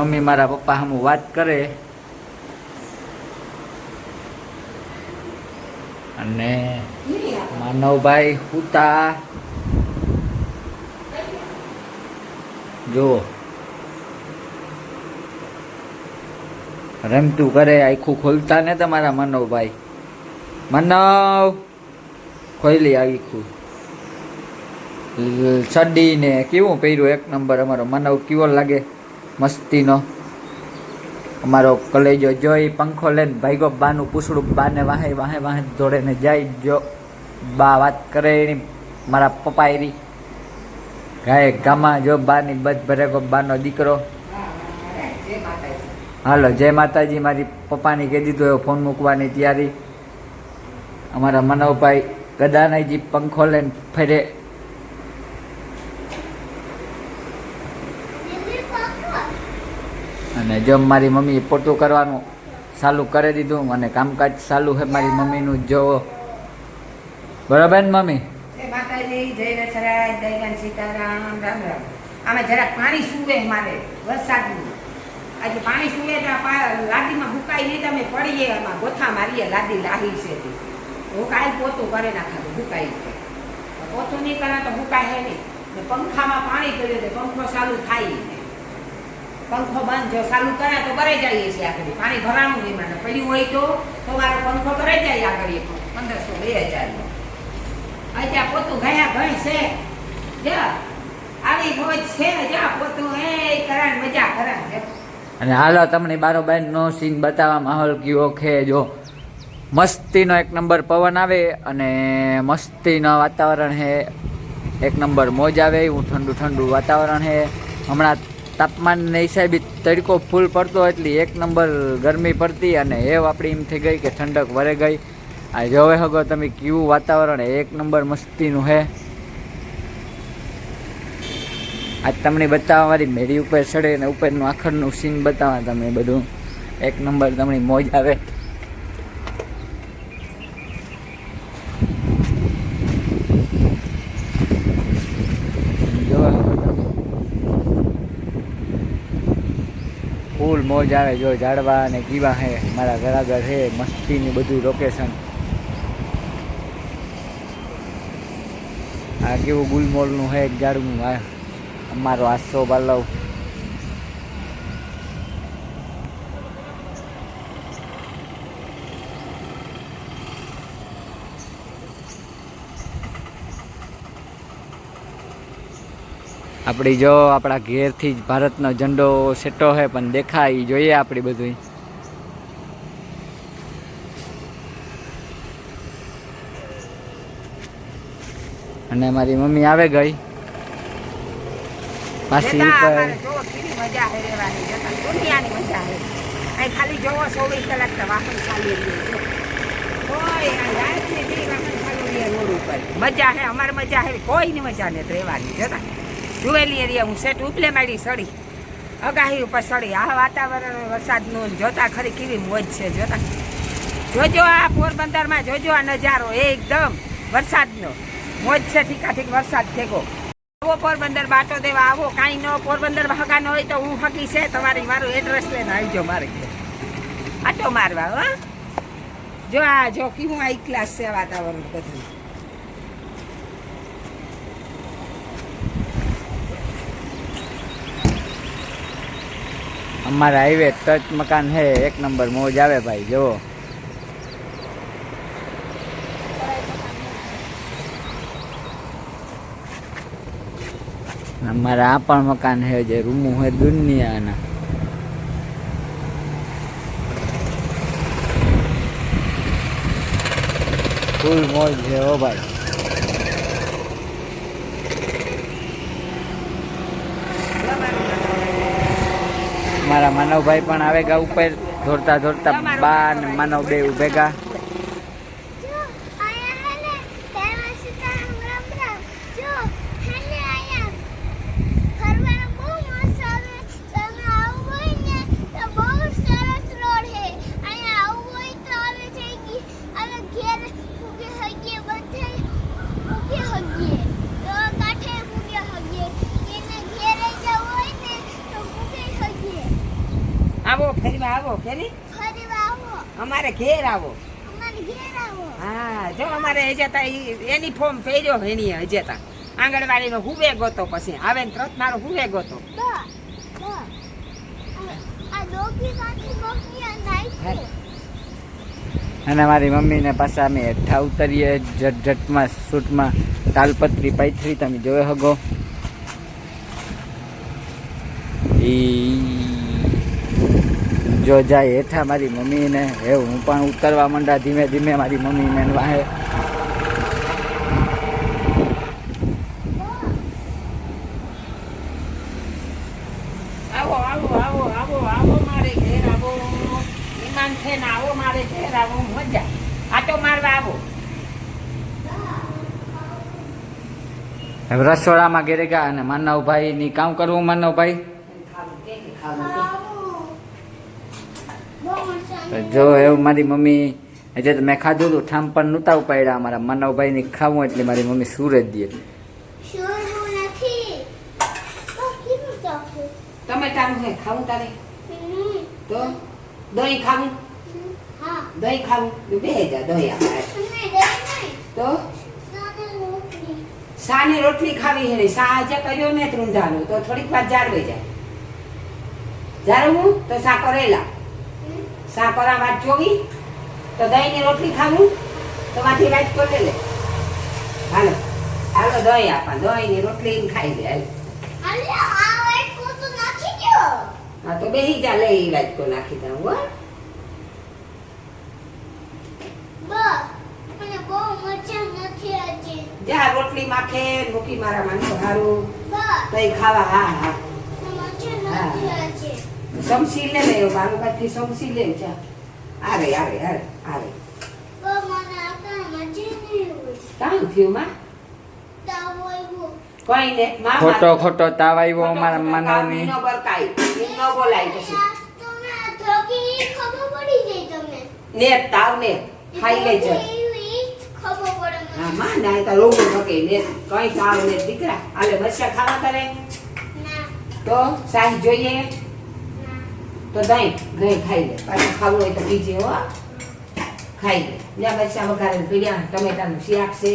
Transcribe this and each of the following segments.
Mummy મારા પપ્પા સામું વાત કરે. અને માનવભાઈ હુતા. જો. રમતું કરે, આખું ખોલતા ને તમારા માનવભાઈ. માનવ ખોલી આખું. ચડ્ડી ને કેવું પહેર્યું? એક નંબર અમારો. માનવ, કેવો લાગે? મસ્તીનો. અમારો કલેજો જોઈ પંખો લઈને ભાઈગો બાનું પૂછડું, બાને વાહે વાહે વાહે દોડે ને જાય જો. બા વાત કરે એની, મારા પપ્પા એરી ગાય ગામાં જો બાની બધ ભરેગો બાનો દીકરો. હાલો, જય માતાજી. મારી પપ્પાની કહી દીધું, એવો ફોન મૂકવાની તૈયારી. અમારા મનોભાઈ ગદાનાજી પંખો લઈને ફરે. અને જો મારી મમ્મી પોતું કરવાનું ચાલુ કરી દીધું અને કામકાજ ચાલુ છે મારી મમ્મીનું જોવો બરાબર ને, મમ્મી? આમાં જરાક પાણી સુવે મારે, વરસાદનું. આજે પાણી સુવે તો લાદીમાં હુકાઈ નહીં, તમે પડીએ એમાં ગોથા મારીએ, લાદી લાહી છે. હું કાલ પોતું કરે નાખાતું હુકાઈ પોતું નહીં કરે તો હુકાય હે નહીં. પંખામાં પાણી તો પંખો ચાલુ થાય. પંખો બંધ જો ચાલુ કર્યા તો કરે જઈએ છીએ આગળ. પાણી ભરાણું મને પડ્યું હોય તો તમારો પંખો કરે જાય આગળ પંદરસો બે હજારનો અત્યારે પોતું ગયા ઘણી છે. આવી મોજ છે, જા પોતું. એ કરાન મજા કરાન અને હાલો, તમને બારોબાર નો સીન બતાવવા માહોલ કયો છે, જો. મસ્તીનો એક નંબર પવન આવે અને મસ્તીનો વાતાવરણ છે. એક નંબર મોજ આવે, એવું ઠંડુ ઠંડુ વાતાવરણ છે. હમણાં તાપમાનના હિસાબે તડકો ફૂલ પડતો એટલે એક નંબર ગરમી પડતી અને એવ આપણી એમ થઈ ગઈ કે ઠંડક વરે ગઈ. આ જોવે હગો તમે કેવું વાતાવરણ એક નંબર મસ્તીનું હે. આજ તમને બતાવવા મારી મેરી ઉપર ચડે ને ઉપરનું આખરનું સીન બતાવવા તમે બધું. એક નંબર તમને મોજ આવે જો ફૂલ મોજ આવે જો ઝાડવા અને કીવા હે, મારા ઘર આગળ હે, મસ્તીની બધું લોકેશન આ કેવું ગુલમોલનું હે, એક ઝાડનું આ અમારો આસો બાલવ. આપણી જો આપણા ઘેરથી જ ભારતનો ઝંડો સેટો છે પણ દેખાય જોઈએ આપણી બધું અને મારી મમ્મી આવે ગઈ. પાછી ખાલી જોવો ચોવીસ કલાક તો વાહન ચાલી રહ્યું કોઈ મજા હે અમારે મજા હે કોઈની મજા નથી રહેવાની જતા જુવેલી એરિયા હું સેટ ઉપલે માડી સડી અગાહી ઉપર સડી આ વાતાવરણ વરસાદનું જોતા ખરી કેવી મોજ છે, જોતા. જોજો આ પોરબંદરમાં, જોજો આ નજારો. એકદમ વરસાદનો. મોજ છે ઠીકા ઠીક વરસાદ થેગો આવો પોરબંદર, બાટો દેવા આવો. કાંઈ ન, પોરબંદર હગા ન હોય તો હું હકી છે. તમારી મારું એડ્રેસ લઈને આવજો મારે. આટો મારવા, હો? જો આ, જો કેવું હાઈ ક્લાસ છે વાતાવરણ બધું. અમારા હાઈવે ટચ મકાન હે એક નંબર મોજ આવે ભાઈ, જુઓ. અમારા આ પણ મકાન હે જે રૂમું હે દુનિયાના. ફૂલ મોજ છે ઓ ભાઈ. મારા માનવભાઈ પણ આવે ગા ઉપર દોડતા દોડતા બા અને માનવ બે ભેગા જો આયા હેને તેમાં સીતારામ રામ રામ જો હેને આયા ફરવાનું બહુ મસ્ત આવે તમે આવું હોય ને તો બહુ સરસ રોડ હે અહીંયા આવું હોય તો આવે છે કે અમે ઘેર ઉગે હગીએ બધે ઉગે હગીએ તો કાંઠે ઉગે હગીએ એને ઘેરે જવું હોય ને તો ઉગે હગીએ આવો ફેરવા આવો ફેરી? ફરી આવો. અમારે ઘેર આવો. અમારે ઘેર આવો. હા જો અમારે હજેતા એની ફોર્મ પહેર્યો એની હજેતા આંગણવાડીનો હુવે ગોતો પછી. આવે ને ત્રત મારો હુવે ગોતો. અને મારી મમ્મીને પાછા અમે હેઠા ઉતરીએ જટ સૂટમાં તાલપત્રી પાથરી તમે જોયો હગો? ઈ જો જાય હેઠા મારી મમ્મીને હે હું પણ ઉતરવા માંડા ધીમે ધીમે મારી મમ્મીને વાહે. આવો આવો આવો આવો આવો મારે ઈમાન છે ને આવો મારે આવો મજા. આટો મારવા આવો. રસોડામાં ઘેરે ગયા અને માનવભાઈ ની કામ કરવું માનવભાઈ? જો એવું મારી મમ્મી હજે તો મેં ખાધું હતું ઠામ પણ નહોતા ઉપાડ્યા અમારા માનવભાઈ ની ખાવું એટલે મારી મમ્મી સુરત દે. શોરવું નથી. તો કીધું ચાખું? ટમેટાનું હે ખાવું તારે? તો? દહીં ખાવું? દહીં ખાવું? બે જા દહીં તો? સાદે રોટલી. શાની રોટલી ખાવી હે સા આજે કર્યો ને ત્રુંધાનું તો થોડીક વાર જાળવી જાય. જાળવું તો શા કરેલા હમ શા કરા વાત જોવી? તો દહીંની રોટલી ખાવું? તો માંથી વાત કરી લે? હાલો હાલો દહીં આપા રોટલી ને ખાઈ લે હા તો બેસી જા લે એ વાત કો નાખી દઉં હો. જા રોટલી માખે મૂકી મારા માનસો હારું. તઈ ખાવા હા હા. મજા નથી આજે સમસી લે લે મારું પાસેથી સમસી લે જા. આવે આવે આવે આવે. કામ થયું માં? તાવ ને માં ખોટો ખોટો તાવ આવ્યો અમારા માનવની ઈ ન બરકાય બોલાય પછી. ને તાવ ને ખાઈ લે મને. હા માં ના તો રોગું થકે ને કઈ તાવ ને દીકરા. આલે મરચા ખાવા કરે? તો શાહી જોઈએ? તો દહીં દહીં ખાઈ લે. પાછું ખાવું હોય તો બીજે હો. ખાઈ લે. જ્યાં મરચા વઘારે પીડ્યા ટમેટાનું શિયાક છે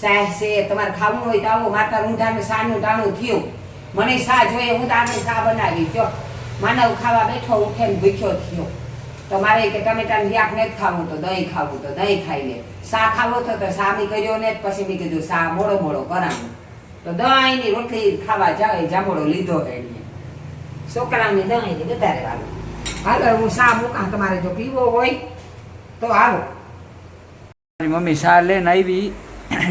સાહ છે, તમારે ખાવું હોય તો આવો. માતા રૂંઢાને સાનું ટાણું થયું. મને શા જોઈએ, હું તારનું શા બનાવી. જો, માનવ ખાવા બેઠો ઉઠે ને ભૂખ્યો થયો. તો મારે કે ટમેટાનું શાક નથી ખાવું, તો દહીં ખાવું, તો દહીં ખાઈ લે. શા ખાવો તો શા બી કર્યો ને પછી મેં કીધું શા મોડો મોડો કરાવું. તો દહીંની રોટલી ખાવા જાય, જામોડો લીધો એને છોકરાઓને દહીં ને વધારે વાલું હાલો હું શા મૂકા તમારે જો પીવો હોય તો હાલો મારી મમ્મી શા લઈને આવી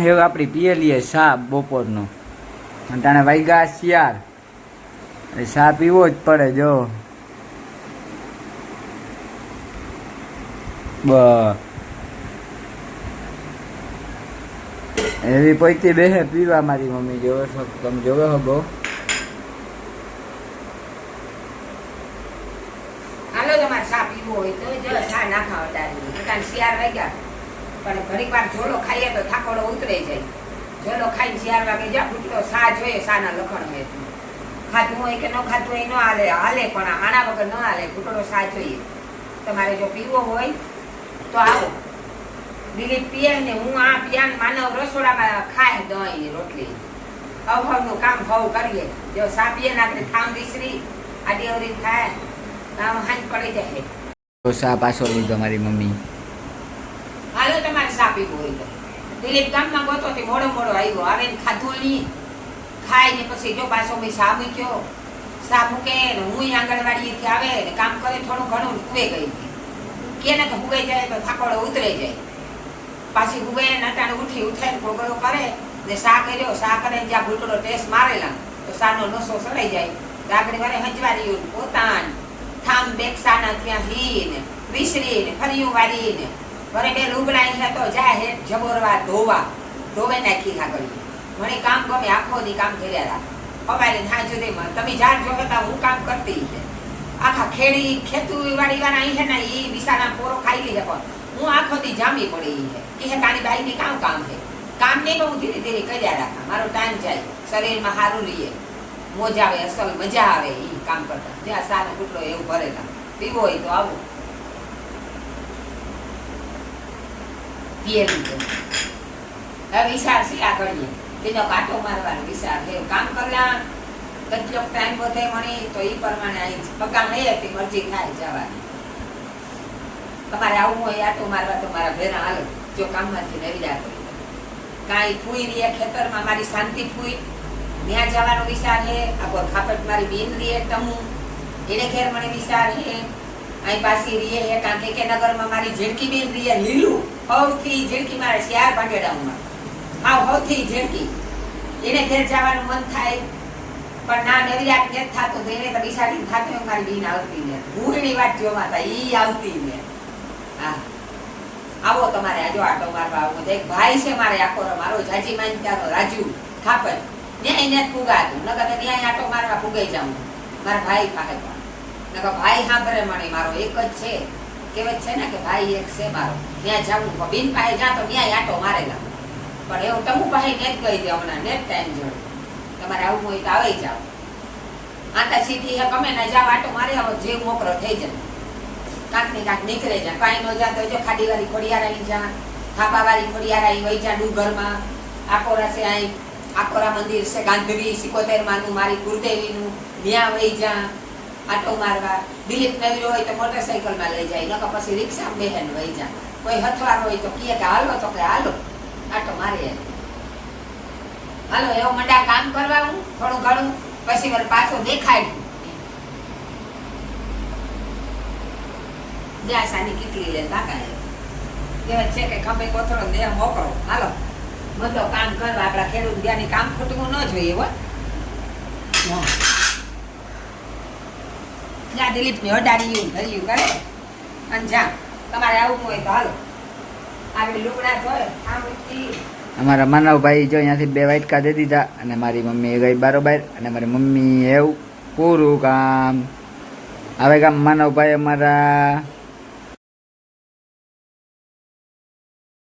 એવું આપણી પીએલીએ શા બપોરનો અને તાણે વાગ્યા શિયાર એ શા પીવો જ પડે જો બ એવી પૈતી બેહે પીવા મારી મમ્મી જોવો છો તમે જોવો હો બહુ તમારે પીવો હોય તો જો સા ના ખાવા તારી. કારણ શિયાર વાગ્યા. પણ ઘડીક વાર ઝોલો ખાઈએ તો થાકોડો ઉતરે જાય. ઝોલો ખાઈને શિયાર વાગે જા ફૂટલો સા જોઈએ શાના લખણ હોય ખાધું હોય કે ન ખાધું હોય ન હાલે હાલે પણ આણા વગર ન હાલે ફૂટડો સા જોઈએ. તમારે જો પીવો હોય તો આવો. દિલીપ પીએ ને હું આ પીયા માનવ રસોડામાં ખાય દહીં, રોટલી. અવહવનું કામ ભાવ કરીએ. જો સા પીએ ને આપણે થામ વિસરી, આ પડી જાય તો સા પાછો લીધો મારી મમ્મી. હાલો તમારે સા પીવું હોય દિલીપ ગામમાં ગોતો તે મોડો મોડો આવ્યો. આવે ખાધું નહીં ખાય ને પછી જો પાછો મેં સા મૂક્યો. સા મૂકે ને હું આંગણવાડીએથી આવે ને કામ કરે થોડું ઘણું કુવે ગઈ. કે ને કે હુવે જાય તો થાકોડો ઉતરે જાય. પાછી હુવે નટાને ઉઠી ઉઠાઈને કોગળો કરે ને સા કર્યો. સા કરે જ્યાં ભૂટડો ટેસ્ટ મારેલા. તો સાનો નસો સડાઈ જાય. ગાગડી વારે હંજવારી પોતાન. થામ બેકસાના ત્યાં હીને, વિસરીને, ફરિયું વાળીને ઘરે બે લુગડા અહીંયા તો જાય હે, જબોરવા, ધોવા, ધોવે નાખી આગળ મને કામ ગમે આખો દી કામ કર્યા રાખ. અમારે થાય સુધીમાં તમે જાણ જો હતા, હું કામ કરતી છે આખા ખેડી ખેતુ વાળી વાળા અહીં છે ને એ વિસાના પોરો ખાઈ લીધે પણ. હું આખો દી જામી પડી છે કે હે, તારી બાઈ ની કામ કામ છે કામ નહીં પણ હું ધીરે ધીરે કર્યા રાખા. મારો ટાઈમ જાય. શરીરમાં સારું રહીએ મોજ આવે અસલ મજા આવે એ કામ કરતા. જ્યાં સાનો કૂટલો એવું ભરેલા પીવો હોય તો આવું. પીએલી હવે વિશાળ છે આગળ તેનો કાંટો મારવાનો વિશાળ છે. કામ કરલા કેટલો ટાઈમ વધે મણી તો એ પ્રમાણે આવી પગાર લઈએ તે મરજી થાય જવાની. તમારે આવું હોય આટો મારવા તો મારા ભેરા હાલો. જો કામમાંથી નવી કરી કાંઈ ફૂઈ રહી ખેતરમાં, મારી શાંતિ ફૂઈ. ત્યાં જવાનો વિચાર છે. આગળ ખાપટ મારી બેન રીએ તમું એને ઘેર મને વિચાર છે. અહીં પાછી રીએ હે કાંકે કે નગરમાં મારી ઝેડકી બેન રીએ લીલું. હવથી ઝેડકી મારે શિયાર ભાંગેડાઓમાં. હા હવથી ઝેડકી એને ઘેર જવાનું મન થાય. પણ ના નવીરાત ને થતું તો એને તો વિચારી થાતો મારી બેન આવતી ને. એની વાત જોવા હતા ઈ આવતી ને. હા. આવો તમારે આજો આટો મારવા આવો એક ભાઈ છે મારે આખો મારો જાજી માનતાનો રાજુ ખાપટ. ન્યાય ને ફુગાતું. નકર ન્યાય આટો મારવા ફુગાઈ જાઉં. મારા ભાઈ પાસે પણ. નકર ભાઈ સાંભળે મને, મારો એક જ છે. કહેવત છે ને કે ભાઈ એક છે મારો. ત્યાં જાવું બિન પાસે જા તો ન્યાય આટો મારેલા પણ એવું તમુ પાસે ને જ ગઈ દે હમણાં, નેટ ટાઈમ જોડે. તમારે આવું હોય તો આવી જાઓ. આતા સીધી હે, ગમે ના જાવ આટો મારે આવો જીવ મોકરો થઈ જાય. કાંક ને કાંક નીકળે જાય કાંઈ ન જાતો તો જો ખાડી વાળી ખોડિયાર આવી જા થાપા વાળી ખોડિયાર આવી વહી જા ડુંગરમાં. આખો રસે અહીં આકોરા મંદિર છે ગાંધરી સિકોતેર માનું, મારી ગુરુદેવીનું ત્યાં વહી જા, આટો મારવા. દિલીપ નવીરો હોય તો મોટરસાઇકલમાં લઈ જાય, નકર પછી રિક્ષા બહેન વહી જા. કોઈ હથવાર હોય તો કહે કે, હાલો, તો કે, હાલો, આટો મારી હાલો, એવો મંડા કામ કરવા હું, થોડું ઘણું, પછી મને પાછો દેખાય. જ્યાં સાની કીકલી લે તાકાય કહેવત છે કે, ખભે કોથળો દેહ મોકળો. હાલો. બધો કામ કરવા, આપણા ખેડૂત જ્યાંની કામ ખૂટવું ન જોઈએ હો. જા દિલીપને અડાડ્યું ધર્યું કરે. અને જા, તમારે આવું હોય તો હાલો. આવી લુગડા ધોય આમ અમારા માનવભાઈ જો અહીંયાથી બે વાટકા દે દીધા અને મારી મમ્મી ગઈ બારોબાર અને મારી મમ્મી એવું પૂરું કામ. હવે કામ માનવભાઈ અમારા